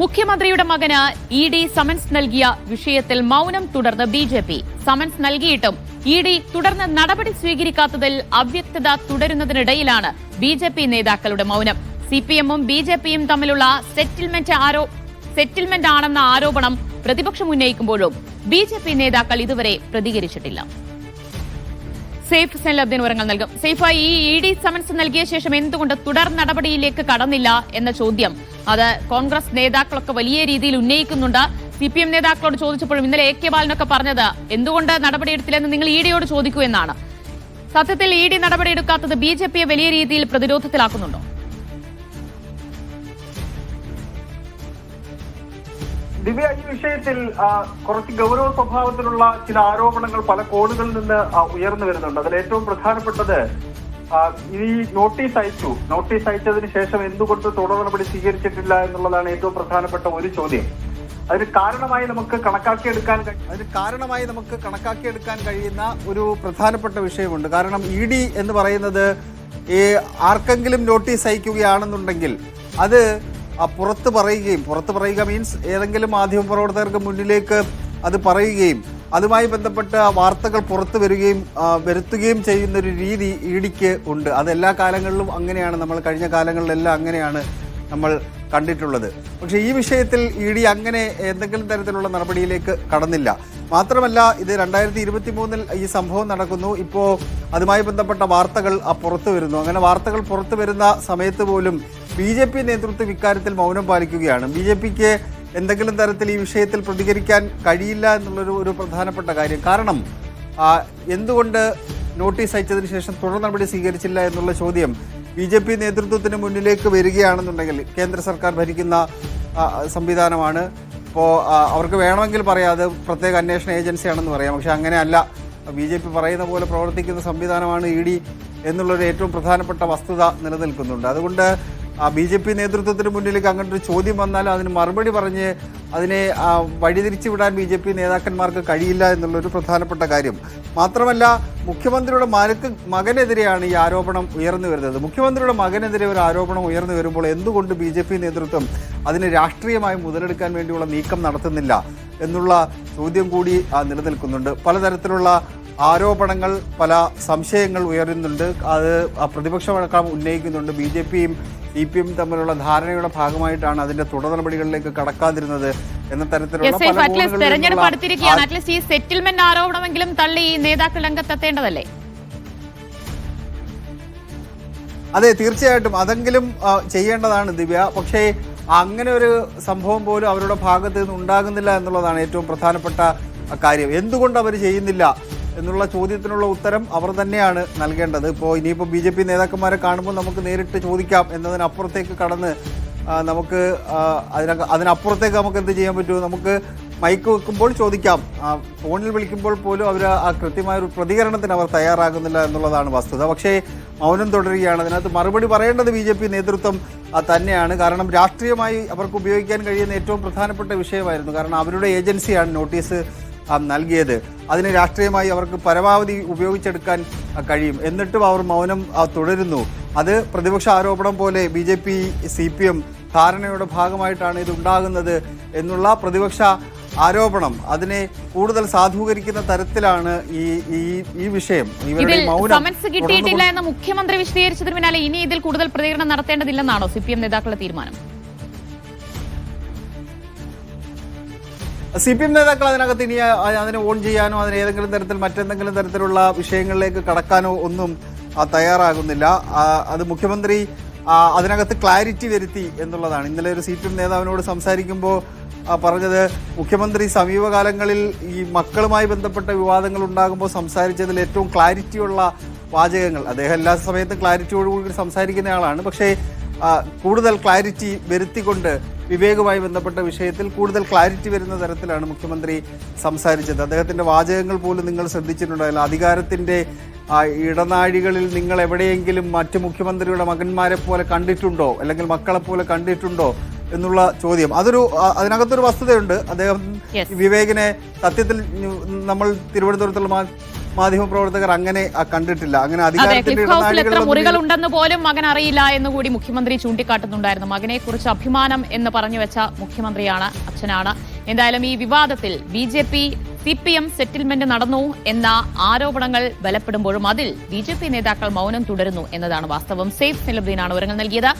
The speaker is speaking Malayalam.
മുഖ്യമന്ത്രിയുടെ മകന് ഇ ഡി സമൻസ് നൽകിയ വിഷയത്തിൽ മൌനം തുടർന്ന് ബി ജെ പി. സമൻസ് നൽകിയിട്ടും ഇ ഡി തുടർന്ന് നടപടി സ്വീകരിക്കാത്തതിൽ അവ്യക്തത തുടരുന്നതിനിടയിലാണ് ബി ജെ പി നേതാക്കളുടെ മൌനം. സി പി എമ്മും ബി ജെ പിയും തമ്മിലുള്ള സെറ്റിൽമെന്റ് ആരോ സെറ്റിൽമെന്റ് ആണെന്ന ആരോപണം പ്രതിപക്ഷം ഉന്നയിക്കുമ്പോഴും ബി ജെ പി നേതാക്കൾ ഇതുവരെ പ്രതികരിച്ചിട്ടില്ല. സേഫ് സെല്ലബ്ദിന് വിവരങ്ങൾ നൽകും. സേഫായി ഈ ഇ ഡി സമൻസ് നൽകിയ ശേഷം എന്തുകൊണ്ട് തുടർ നടപടിയിലേക്ക് കടന്നില്ല എന്ന ചോദ്യം. അത് കോൺഗ്രസ് നേതാക്കളൊക്കെ വലിയ രീതിയിൽ ഉന്നയിക്കുന്നുണ്ട്. സി പി എം നേതാക്കളോട് ചോദിച്ചപ്പോഴും ഇന്നലെ എ കെ ബാലനൊക്കെ പറഞ്ഞത് എന്തുകൊണ്ട് നടപടിയെടുത്തില്ലെന്ന് നിങ്ങൾ ഇ ഡിയോട് ചോദിക്കൂ എന്നാണ്. സത്യത്തിൽ ഇ ഡി നടപടിയെടുക്കാത്തത് ബി ജെ പിയെ വലിയ രീതിയിൽ പ്രതിരോധത്തിലാക്കുന്നുണ്ടോ? ദിവ്യ ഈ വിഷയത്തിൽ കുറച്ച് ഗൗരവ സ്വഭാവത്തിലുള്ള ചില ആരോപണങ്ങൾ പല കോണുകളിൽ നിന്ന് ഉയർന്നു വരുന്നുണ്ട്. അതിൽ ഏറ്റവും പ്രധാനപ്പെട്ടത് ഈ നോട്ടീസ് അയച്ചു. നോട്ടീസ് അയച്ചതിന് ശേഷം എന്തുകൊണ്ട് തുടർ നടപടി സ്വീകരിച്ചിട്ടില്ല എന്നുള്ളതാണ് ഏറ്റവും പ്രധാനപ്പെട്ട ഒരു ചോദ്യം. അതിന് കാരണമായി നമുക്ക് കണക്കാക്കിയെടുക്കാൻ അതിന് കാരണമായി നമുക്ക് കണക്കാക്കിയെടുക്കാൻ കഴിയുന്ന ഒരു പ്രധാനപ്പെട്ട വിഷയമുണ്ട്. കാരണം ഇ ഡി എന്ന് പറയുന്നത് ഈ ആർക്കെങ്കിലും നോട്ടീസ് അയക്കുകയാണെന്നുണ്ടെങ്കിൽ അത് പുറത്ത് പറയുകയും പുറത്ത് പറയുക മീൻസ് ഏതെങ്കിലും മാധ്യമ പ്രവർത്തകർക്ക് മുന്നിലേക്ക് അത് പറയുകയും അതുമായി ബന്ധപ്പെട്ട വാർത്തകൾ പുറത്തു വരികയും വരുത്തുകയും ചെയ്യുന്ന ഒരു രീതി ഇടിക്ക് ഉണ്ട്. അത് എല്ലാ കാലങ്ങളിലും അങ്ങനെയാണ്. നമ്മൾ കഴിഞ്ഞ കാലങ്ങളിലെല്ലാം അങ്ങനെയാണ് നമ്മൾ കണ്ടിട്ടുള്ളത്. പക്ഷേ ഈ വിഷയത്തിൽ ഇ ഡി അങ്ങനെ എന്തെങ്കിലും തരത്തിലുള്ള നടപടിയിലേക്ക് കടന്നില്ല. മാത്രമല്ല ഇത് രണ്ടായിരത്തി ഇരുപത്തി മൂന്നിൽ ഈ സംഭവം നടക്കുന്നു. ഇപ്പോൾ അതുമായി ബന്ധപ്പെട്ട വാർത്തകൾ പുറത്തു വരുന്നു. അങ്ങനെ വാർത്തകൾ പുറത്തു വരുന്ന സമയത്ത് പോലും ബി ജെ പി നേതൃത്വം ഇക്കാര്യത്തിൽ മൗനം പാലിക്കുകയാണ്. ബി ജെ പിക്ക് എന്തെങ്കിലും തരത്തിൽ ഈ വിഷയത്തിൽ പ്രതികരിക്കാൻ കഴിയില്ല എന്നുള്ളൊരു ഒരു പ്രധാനപ്പെട്ട കാര്യം. കാരണം എന്തുകൊണ്ട് നോട്ടീസ് അയച്ചതിന് ശേഷം തുടർ നടപടി സ്വീകരിച്ചില്ല എന്നുള്ള ചോദ്യം ബി ജെ പി നേതൃത്വത്തിന് മുന്നിലേക്ക് വരികയാണെന്നുണ്ടെങ്കിൽ കേന്ദ്ര സർക്കാർ ഭരിക്കുന്ന സംവിധാനമാണ്. ഇപ്പോൾ അവർക്ക് വേണമെങ്കിൽ പറയാം അത് പ്രത്യേക അന്വേഷണ ഏജൻസിയാണെന്ന് പറയാം. പക്ഷെ അങ്ങനെയല്ല. ബി ജെ പി പറയുന്ന പോലെ പ്രവർത്തിക്കുന്ന സംവിധാനമാണ് ഇ ഡി എന്നുള്ളൊരു ഏറ്റവും പ്രധാനപ്പെട്ട വസ്തുത നിലനിൽക്കുന്നുണ്ട്. അതുകൊണ്ട് ബി ജെ പി നേതൃത്വത്തിന് മുന്നിലേക്ക് അങ്ങനൊരു ഒരു ചോദ്യം വന്നാൽ അതിന് മറുപടി പറഞ്ഞ് അതിനെ വഴിതിരിച്ചു വിടാൻ ബി ജെ പി നേതാക്കന്മാർക്ക് കഴിയില്ല എന്നുള്ളൊരു പ്രധാനപ്പെട്ട കാര്യം. മാത്രമല്ല മുഖ്യമന്ത്രിയുടെ മകക്ക് മകനെതിരെയാണ് ഈ ആരോപണം ഉയർന്നു വരുന്നത്. മുഖ്യമന്ത്രിയുടെ മകനെതിരെ ഒരു ആരോപണം ഉയർന്നു വരുമ്പോൾ എന്തുകൊണ്ട് ബി ജെ പി നേതൃത്വം അതിന് രാഷ്ട്രീയമായി മുതലെടുക്കാൻ വേണ്ടിയുള്ള നീക്കം നടത്തുന്നില്ല എന്നുള്ള ചോദ്യം കൂടി നിലനിൽക്കുന്നുണ്ട്. പലതരത്തിലുള്ള ആരോപണങ്ങൾ പല സംശയങ്ങൾ ഉയരുന്നുണ്ട്. അത് പ്രതിപക്ഷമടക്കം ഉന്നയിക്കുന്നുണ്ട്. ബി ജെ പിയും സി പി എം തമ്മിലുള്ള ധാരണയുടെ ഭാഗമായിട്ടാണ് അതിന്റെ തുടർ നടപടികളിലേക്ക് കടക്കാതിരുന്നത് എന്ന തരത്തിലുള്ള തെരഞ്ഞെടുപ്പ് അടുത്തിരിക്കുകയാണ്. അറ്റ്ലീസ്റ്റ് ഈ സെറ്റിൽമെന്റ് ആരോപണമെങ്കിലും തള്ളി ഈ നേതാക്കൾ രംഗത്തെത്തേണ്ടതല്ലേ? അതെ തീർച്ചയായിട്ടും. അതെങ്കിലും ചെയ്യേണ്ടതാണ് ദിവ്യ. പക്ഷേ അങ്ങനെ ഒരു സംഭവം പോലും അവരുടെ ഭാഗത്ത് നിന്ന് ഉണ്ടാകുന്നില്ല എന്നുള്ളതാണ് ഏറ്റവും പ്രധാനപ്പെട്ട കാര്യം. എന്തുകൊണ്ട് അവർ ചെയ്യുന്നില്ല? എന്നുള്ള ചോദ്യത്തിനുള്ള ഉത്തരം അവർ തന്നെയാണ് നൽകേണ്ടത്. ഇപ്പോൾ ഇനിയിപ്പോൾ ബി ജെ പി നേതാക്കന്മാരെ കാണുമ്പോൾ നമുക്ക് നേരിട്ട് ചോദിക്കാം എന്നതിനപ്പുറത്തേക്ക് കടന്ന് നമുക്ക് അതിന അതിനക അതിനപ്പുറത്തേക്ക് നമുക്ക് എന്ത് ചെയ്യാൻ പറ്റുമോ നമുക്ക് മൈക്ക് വെക്കുമ്പോൾ ചോദിക്കാം. ഫോണിൽ വിളിക്കുമ്പോൾ പോലും അവർ ആ കൃത്യമായ ഒരു പ്രതികരണത്തിന് അവർ തയ്യാറാകുന്നില്ല എന്നുള്ളതാണ് വസ്തുത. പക്ഷേ മൗനം തുടരുകയാണ്. അതിനകത്ത് മറുപടി പറയേണ്ടത് ബി ജെ പി നേതൃത്വം തന്നെയാണ്. കാരണം രാഷ്ട്രീയമായി അവർക്ക് ഉപയോഗിക്കാൻ കഴിയുന്ന ഏറ്റവും പ്രധാനപ്പെട്ട വിഷയമായിരുന്നു. കാരണം അവരുടെ ഏജൻസിയാണ് നോട്ടീസ് നൽകിയത്. അതിന് രാഷ്ട്രീയമായി അവർക്ക് പരമാവധി ഉപയോഗിച്ചെടുക്കാൻ കഴിയും. എന്നിട്ടും അവർ മൗനം തുടരുന്നു. അത് പ്രതിപക്ഷ ആരോപണം പോലെ B J P C P M ധാരണയുടെ ഭാഗമായിട്ടാണ് ഇത് ഉണ്ടാകുന്നത് എന്നുള്ള പ്രതിപക്ഷ ആരോപണം. അതിനെ കൂടുതൽ സാധൂകരിക്കുന്ന തരത്തിലാണ് ഈ ഈ ഈ വിഷയം. ഇവരുടെ മൗനം സമൻസ് കിട്ടിയിട്ടില്ല എന്ന് മുഖ്യമന്ത്രി വിശദീകരിച്ചതിന് പിന്നാലെ ഇനി ഇതിൽ കൂടുതൽ പ്രതികരണം നടത്തേണ്ടതില്ലെന്നാണോ സി പി എം നേതാക്കളുടെ തീരുമാനം? സി പി എം നേതാക്കൾ അതിനകത്ത് ഇനി അതിനെ ഓൺ ചെയ്യാനോ അതിന് ഏതെങ്കിലും തരത്തിൽ മറ്റെന്തെങ്കിലും തരത്തിലുള്ള വിഷയങ്ങളിലേക്ക് കടക്കാനോ ഒന്നും തയ്യാറാകുന്നില്ല. അത് മുഖ്യമന്ത്രി അതിനകത്ത് ക്ലാരിറ്റി വരുത്തി എന്നുള്ളതാണ്. ഇന്നലെ ഒരു സി പി എം നേതാവിനോട് സംസാരിക്കുമ്പോൾ പറഞ്ഞത് മുഖ്യമന്ത്രി സമീപകാലങ്ങളിൽ ഈ മക്കളുമായി ബന്ധപ്പെട്ട വിവാദങ്ങൾ ഉണ്ടാകുമ്പോൾ സംസാരിച്ചതിൽ ഏറ്റവും ക്ലാരിറ്റിയുള്ള വാചകങ്ങൾ. അദ്ദേഹം എല്ലാ സമയത്തും ക്ലാരിറ്റിയോടുകൂടി സംസാരിക്കുന്ന ആളാണ്. പക്ഷേ കൂടുതൽ ക്ലാരിറ്റി വരുത്തിക്കൊണ്ട് വിവേകുമായി ബന്ധപ്പെട്ട വിഷയത്തിൽ കൂടുതൽ ക്ലാരിറ്റി വരുന്ന തരത്തിലാണ് മുഖ്യമന്ത്രി സംസാരിച്ചത്. അദ്ദേഹത്തിന്റെ വാചകങ്ങൾ പോലും നിങ്ങൾ ശ്രദ്ധിച്ചിട്ടുണ്ടായില്ല അധികാരത്തിന്റെ ഇടനാഴികളിൽ നിങ്ങൾ എവിടെയെങ്കിലും മറ്റ് മുഖ്യമന്ത്രിയുടെ മകന്മാരെ പോലെ കണ്ടിട്ടുണ്ടോ? അല്ലെങ്കിൽ മക്കളെ പോലെ കണ്ടിട്ടുണ്ടോ? എന്നുള്ള ചോദ്യം. അതൊരു അതിനകത്തൊരു വസ്തുതയുണ്ട്. അദ്ദേഹം വിവേകിനെ സത്യത്തിൽ നമ്മൾ തിരുവനന്തപുരത്തുള്ള മാധ്യമപ്രവർത്തകർ അങ്ങനെ കണ്ടിട്ടില്ല. അങ്ങനെ മുറികളുണ്ടെന്ന് അധികാരത്തിന്റെ മുറികൾ ഉണ്ടെന്ന് പോലും മകൻ അറിയില്ല എന്ന് കൂടി മുഖ്യമന്ത്രി ചൂണ്ടിക്കാട്ടുന്നുണ്ടായിരുന്നു. മകനെ കുറിച്ച് അഭിമാനം എന്ന് പറഞ്ഞു വെച്ച മുഖ്യമന്ത്രിയാണ് അച്ഛനാണ്. എന്തായാലും ഈ വിവാദത്തിൽ B J P C P M settlement നടന്നു എന്ന ആരോപണങ്ങൾ ബലപ്പെടുമ്പോഴും അതിൽ ബി ജെ പി നേതാക്കൾ മൗനം തുടരുന്നു എന്നതാണ് വാസ്തവം. സേഫ് നിലബ്ദീനാണ് വിവരങ്ങൾ നൽകിയത്.